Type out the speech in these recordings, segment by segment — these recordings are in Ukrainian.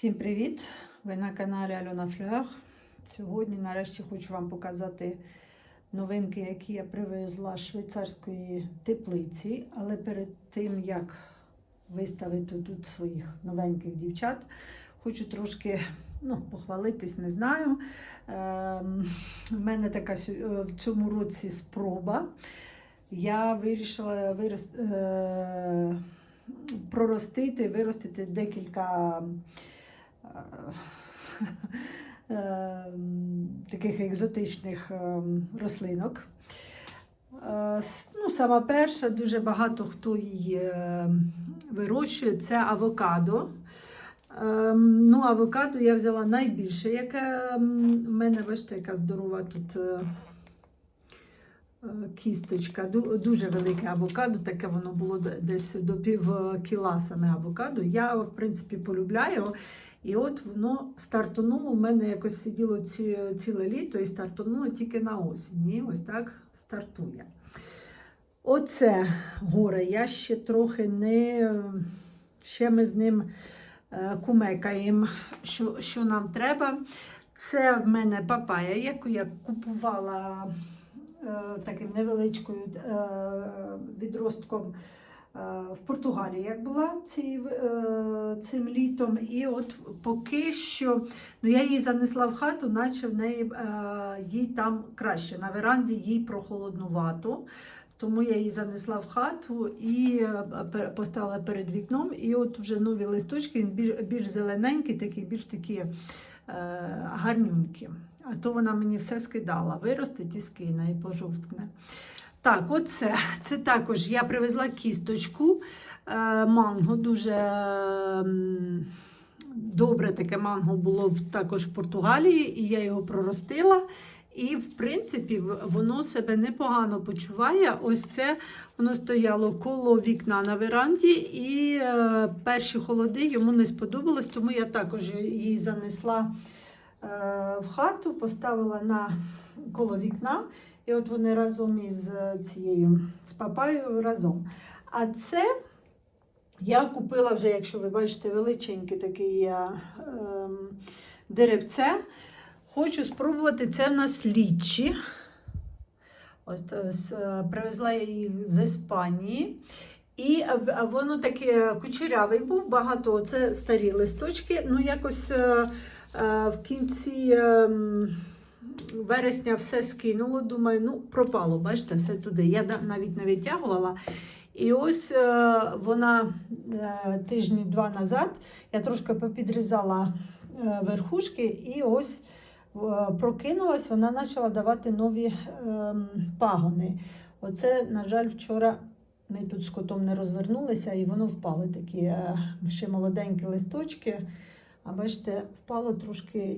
Всім привіт! Ви на каналі Альона Флюар. Сьогодні нарешті хочу вам показати новинки, які я привезла з швейцарської теплиці. Але перед тим, як виставити тут своїх новеньких дівчат, хочу трошки ну, похвалитись, не знаю. Ем, в мене така е, в цьому році спроба. Я вирішила вирос- е, проростити, виростити декілька таких екзотичних е, рослинок. Е, Ну, сама перша, дуже багато хто її е, вирощує, це авокадо. Е, Ну, авокадо я взяла найбільше, яке в мене, бачите, яка здорова тут е, е, кісточка. Дуже велике авокадо, таке воно було десь до пів кіла саме авокадо. Я, в принципі, полюбляю. І от воно стартонуло. У мене якось сиділо ці, ціле літо і стартонуло тільки на осінь. І ось так стартує. Оце горе. Я ще трохи не. Ще ми з ним е, кумекаємо, що, що нам треба. Це в мене папая, яку я купувала е, таким невеличкою е, відростком в Португалії, як була ці, е, цим літом. І от поки що ну, я її занесла в хату, наче в неї е, їй там краще. На веранді їй прохолоднувато. Тому я її занесла в хату і е, поставила перед вікном. І от вже нові листочки, він більш, більш зелененький, такі, більш такі е, гарнюнькі. А то вона мені все скидала. Виростить і скине, і пожовткне. Так, оце. Це також я привезла кісточку е, манго. Дуже м, добре таке манго було також в Португалії, і я його проростила. І, в принципі, воно себе непогано почуває. Ось це воно стояло коло вікна на веранді, і е, перші холоди йому не сподобалось, тому я також її занесла е, в хату, поставила на коло вікна. І от вони разом із цією з папаю разом. А це я купила вже, якщо ви бачите, величеньке таке е, ем, деревце. Хочу спробувати це в нас лічі. Ось е, з- е, привезла я їх з Іспанії. І е, е, воно таке кучерявий був, багато це старі листочки. Ну, якось е, е, в кінці ем, вересня все скинуло. Думаю, ну, пропало, бачите, все туди. Я навіть не витягувала. І ось е, вона е, тижні два назад я трошки попідрізала е, верхушки, і ось прокинулась, вона почала давати нові ем, пагони. Оце, на жаль, вчора ми тут з котом не розвернулися, і воно впали такі ще молоденькі листочки. А бачите, впало трошки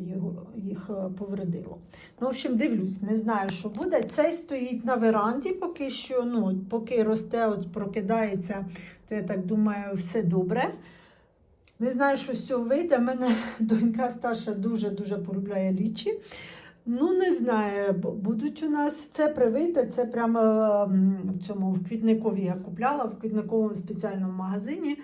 їх е, повредило. Ну, в общем, дивлюсь, не знаю, що буде. Цей стоїть на веранді, поки що, ну, поки росте, от прокидається, то я так думаю, все добре. Не знаю, що з цього вийде. Мене донька старша дуже-дуже полюбляє лічі. Ну, не знаю, будуть у нас це привите, це прямо в цьому в квітникові я купляла, в квітниковому спеціальному магазині.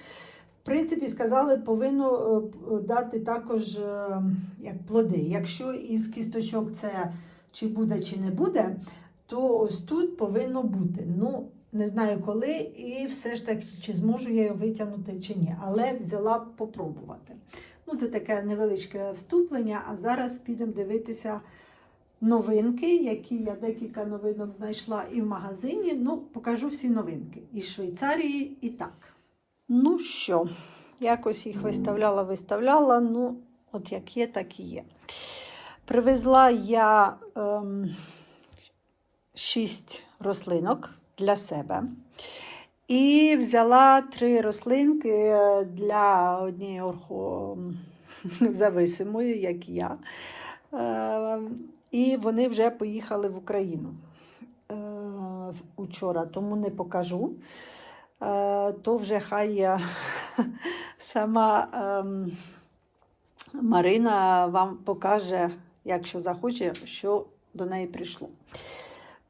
Принципі, сказали, повинно е, дати також е, як плоди. Якщо із кісточок це чи буде, чи не буде, то ось тут повинно бути. Ну, не знаю коли, і все ж таки, чи зможу я його витягнути чи ні. Але взяла попробувати. Ну, це таке невеличке вступлення, а зараз підемо дивитися новинки, які я декілька новинок знайшла і в магазині. Ну, покажу всі новинки. І Швейцарії, і так. Ну що, якось їх виставляла, виставляла. Ну, от як є, так і є. Привезла я ем, шість рослинок для себе. І взяла три рослинки е, для однієї орхозависимої, як і я. Е, І вони вже поїхали в Україну е, учора, тому не покажу. Е, То вже хай сама ем, Марина вам покаже, якщо захоче, що до неї прийшло.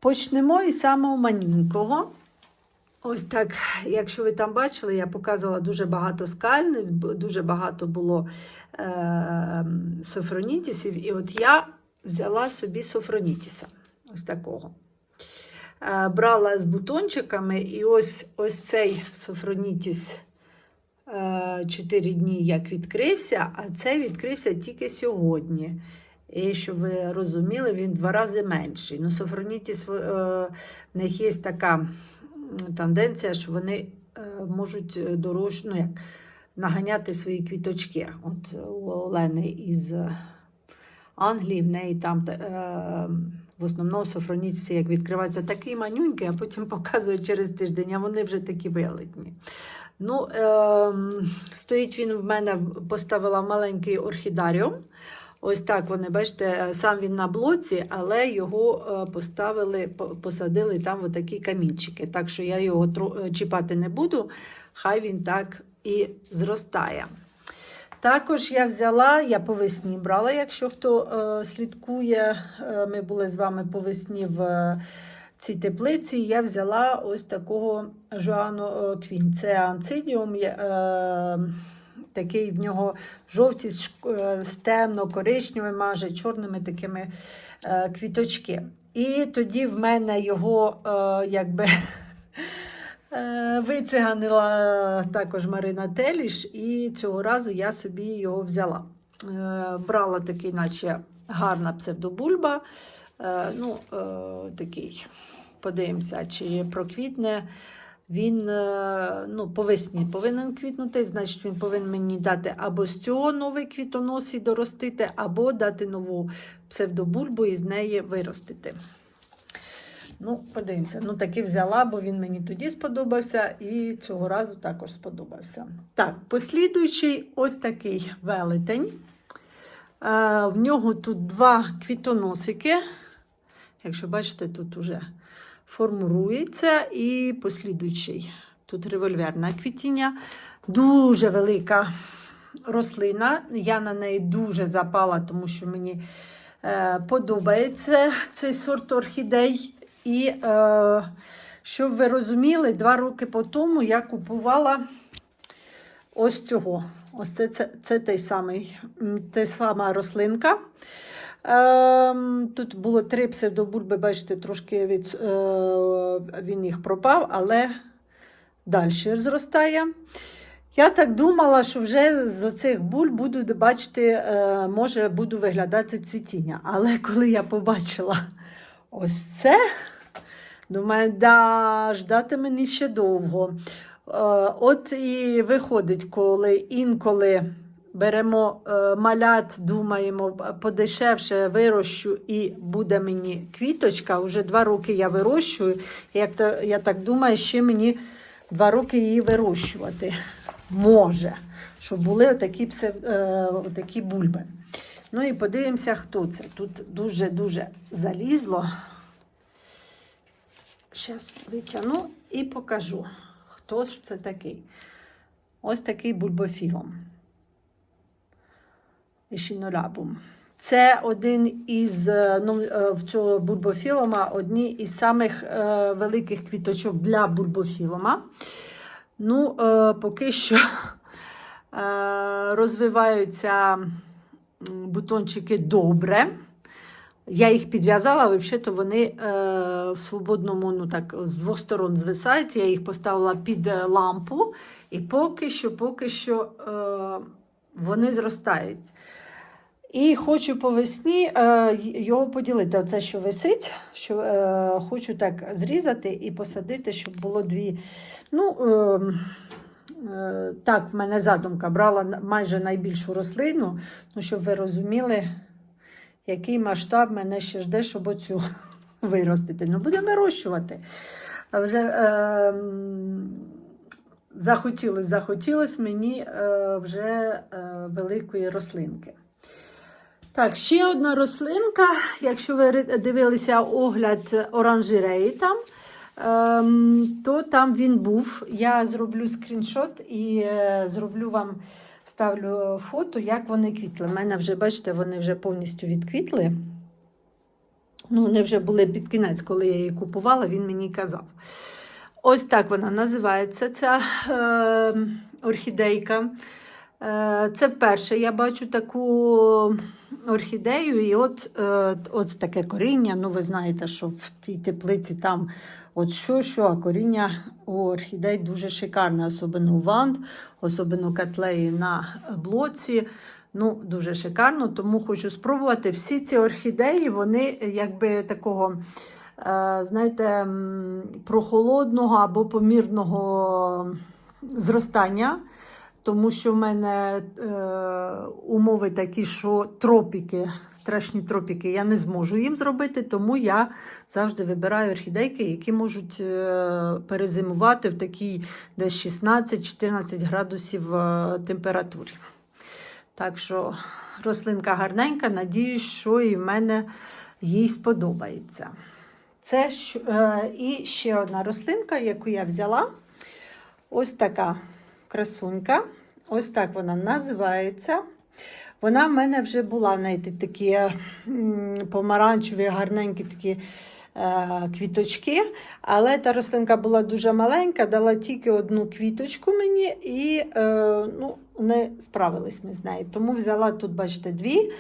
Почнемо із самого манюнького. Ось так, якщо ви там бачили, я показувала дуже багато скальниць, дуже багато було е- софронітісів. І от я взяла собі софронітіса. Ось такого. Е, брала з бутончиками, і ось, ось цей софронітіс 4 дні як відкрився, а цей відкрився тільки сьогодні. І щоб ви розуміли, він два рази менший. Ну, софронітіс, е, в них є така тенденція, що вони е, можуть е, дорож, ну, як, наганяти свої квіточки. От е, у Олени із е, Англії, в неї там е, в основному софронітці, як відкриваються, такий манюнький, а потім показує через тиждень, а вони вже такі велетні. Ну, е, стоїть він в мене, поставила маленький орхідаріум. Ось так вони, бачите, сам він на блоці, але його е, поставили, посадили там в такі камінчики. Так що я його е, чіпати не буду, хай він так і зростає. Також я взяла, я по весні брала, якщо хто е, слідкує, е, ми були з вами по весні в е, цій теплиці. Я взяла ось такого Жоану Квін. Це анцидіум. є, Е, такий в нього жовті з е, темно-коричневими, майже чорними такими е, квіточки. І тоді в мене його е, якби. Е, Вициганила також Марина Теліш, і цього разу я собі його взяла. Е, Брала такий, наче гарна псевдобульба. Е, Ну, такий, подивимося, чи проквітне. Він ну, по весні повинен квітнути, значить, він повинен мені дати або з цього новий квітонос і доростити, або дати нову псевдобульбу і з неї виростити. Ну, подивимося. Ну, таки взяла, бо він мені тоді сподобався і цього разу також сподобався. Так, послідуючий ось такий велетень. Е, в нього тут два квітоносики. Якщо бачите, тут уже формується і послідуючий. Тут револьверне квітіння. Дуже велика рослина. Я на неї дуже запала, тому що мені е, подобається цей сорт орхідей. І е, щоб ви розуміли, два роки по тому я купувала ось цього. Ось це, це, це той самий, та сама рослинка. Ем, тут було три псевдобульби, бачите, трошки від, е, він їх пропав, але далі зростає. Я так думала, що вже з оцих буль буду бачити, е, може буду виглядати цвітіння. Але коли я побачила ось це, думаю, да, ждати мені ще довго. Е, От і виходить, коли інколи беремо е, малят, думаємо, подешевше вирощу і буде мені квіточка. Уже два роки я вирощую. Як то, я так думаю, ще мені два роки її вирощувати може, щоб були отакі, псев, е, отакі бульби. Ну і подивимося, хто це. Тут дуже-дуже залізло. Зараз витягну і покажу, хто ж це такий. Ось такий бульбофілом. Ешінолябум. Це один із е, ну, е, цього бульбофілома одні із самих е, великих квіточок для бульбофілома. Ну, е, поки що е, розвиваються бутончики добре. Я їх підв'язала, взагалі вони е, в свободному, ну так, з двох сторон звисають. Я їх поставила під е, лампу, і поки що, поки що е, вони зростають. І хочу по весні е, його поділити. Оце, що висить, що е, хочу так зрізати і посадити, щоб було дві. Ну, е, е, так, в мене задумка брала майже найбільшу рослину, ну, щоб ви розуміли, який масштаб мене ще жде, щоб оцю виростити. Ну, будемо вирощувати. Вже е, захотілось, захотілось мені е, вже е, великої рослинки. Так, ще одна рослинка. Якщо ви дивилися огляд оранжереї там, ем, то там він був. Я зроблю скріншот і е, зроблю вам, вставлю фото, як вони квітли. У мене вже, бачите, вони вже повністю відквітли. Ну, вони вже були під кінець, коли я її купувала, він мені казав. Ось так вона називається, ця е, орхідейка. Е, це вперше я бачу таку орхідею, і от, е, от таке коріння. Ну, ви знаєте, що в тій теплиці там от що, що, а коріння у орхідей дуже шикарне, особливо ванд, особливо котлеї на блоці. Ну, дуже шикарно, тому хочу спробувати. Всі ці орхідеї, вони якби такого, е, знаєте, прохолодного або помірного зростання. Тому що в мене е, умови такі, що тропіки, страшні тропіки, я не зможу їм зробити, тому я завжди вибираю орхідейки, які можуть е, перезимувати в такій десь 16-14 градусів е, температурі. Так що рослинка гарненька, надіюсь, що і в мене їй сподобається. Це е, і ще одна рослинка, яку я взяла. Ось така красунька. Ось так вона називається. Вона в мене вже була, знаєте, такі помаранчеві, гарненькі такі е, квіточки. Але та рослинка була дуже маленька, дала тільки одну квіточку мені і е, ну, не справились ми з нею. Тому взяла тут, бачите, дві.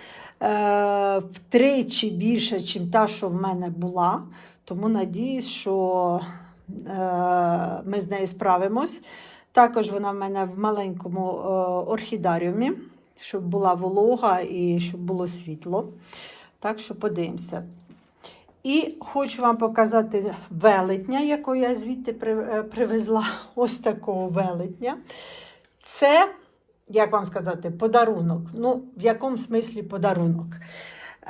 Е, втричі більше, ніж та, що в мене була. Тому надіюсь, що ми з нею справимось. Також вона в мене в маленькому е, орхідаріумі, щоб була волога і щоб було світло. Так що подивимося. І хочу вам показати велетня, якого я звідти е, привезла. Ось такого велетня. Це, як вам сказати, подарунок. Ну, в якому смислі подарунок?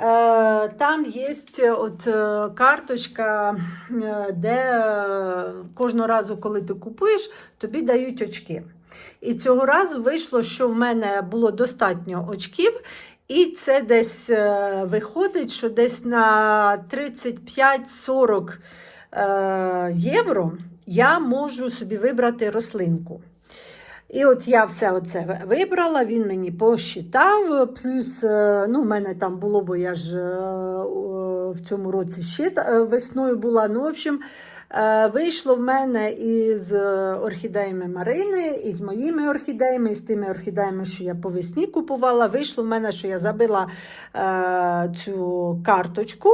Е, Там є от е, карточка, е, де е, кожного разу, коли ти купуєш, тобі дають очки. І цього разу вийшло, що в мене було достатньо очків, і це десь е, виходить, що десь на 35-40 е, євро я можу собі вибрати рослинку. І от я все оце вибрала, він мені посчитав. Плюс, е, ну, в мене там було, бо я ж е, в цьому році ще е, весною була. Ну, в общем, е, вийшло в мене із е, орхідеями Марини, і з моїми орхідеями, з тими орхідеями, що я по весні купувала. Вийшло в мене, що я забила е, цю карточку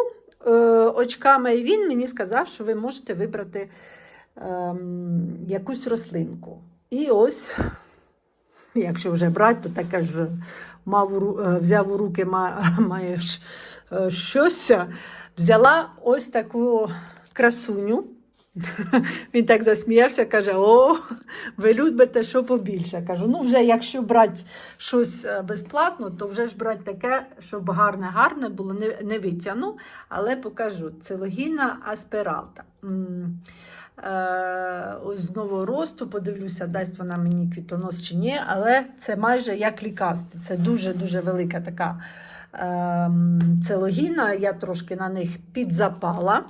е, очками, і він мені сказав, що ви можете вибрати ем, якусь рослинку. І ось, якщо вже брати, то таке ж мав, е, взяв у руки, ма- маєш е, щось. Взяла ось таку красуню. Він так засміявся, каже: О, ви любите що побільше. Кажу, ну вже якщо брати щось е, безплатно, то вже ж брати таке, щоб гарне-гарне було, не, не витягну, але покажу. Целогіна аспералта. Е, ось з росту, подивлюся, дасть вона мені квітонос чи ні, але це майже як лікасти. Це дуже-дуже велика така ем, целогіна. Я трошки на них підзапала.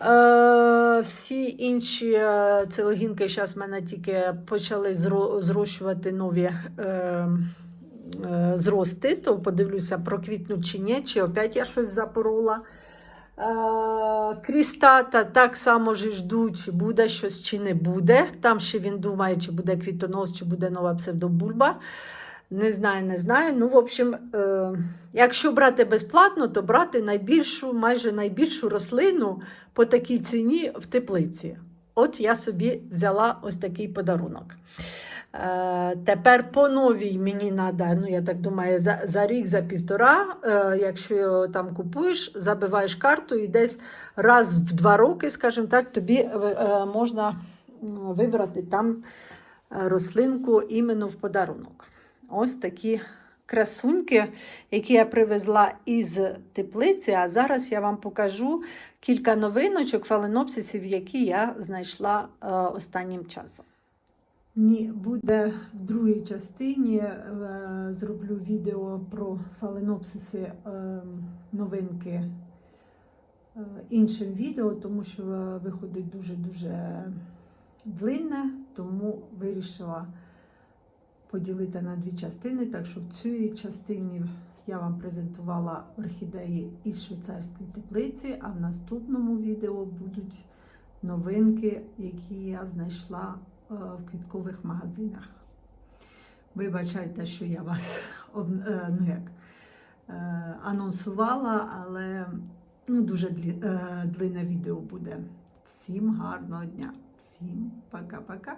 Е, всі інші е, целогінки зараз в мене тільки почали зрощувати нові. Е, е, Зрости, то подивлюся, проквітнуть чи ні, чи опять я щось запорола. Е, Крістата так само ж і жду, чи буде щось, чи не буде. Там ще він думає, чи буде квітонос, чи буде нова псевдобульба. Не знаю, не знаю. Ну, в общем, е, якщо брати безплатно, то брати найбільшу, майже найбільшу рослину по такій ціні в теплиці. От я собі взяла ось такий подарунок. Е, тепер по новій мені треба, ну я так думаю, за, за рік, за півтора, е, якщо там купуєш, забиваєш карту і десь раз в два роки, скажімо так, тобі е, можна вибрати там рослинку іменно в подарунок. Ось такі красуньки, які я привезла із теплиці. А зараз я вам покажу кілька новиночок фаленопсисів, які я знайшла останнім часом. Ні, буде в другій частині. е, Зроблю відео про фаленопсиси е, новинки е, іншим відео, тому що виходить дуже-дуже длинне, тому вирішила поділити на дві частини. Так що в цій частині я вам презентувала орхідеї із швейцарської теплиці, а в наступному відео будуть новинки, які я знайшла в квіткових магазинах. Вибачайте, що я вас е, ну як, е, анонсувала, але ну, дуже е, длинне відео буде. Всім гарного дня, всім пока-пока.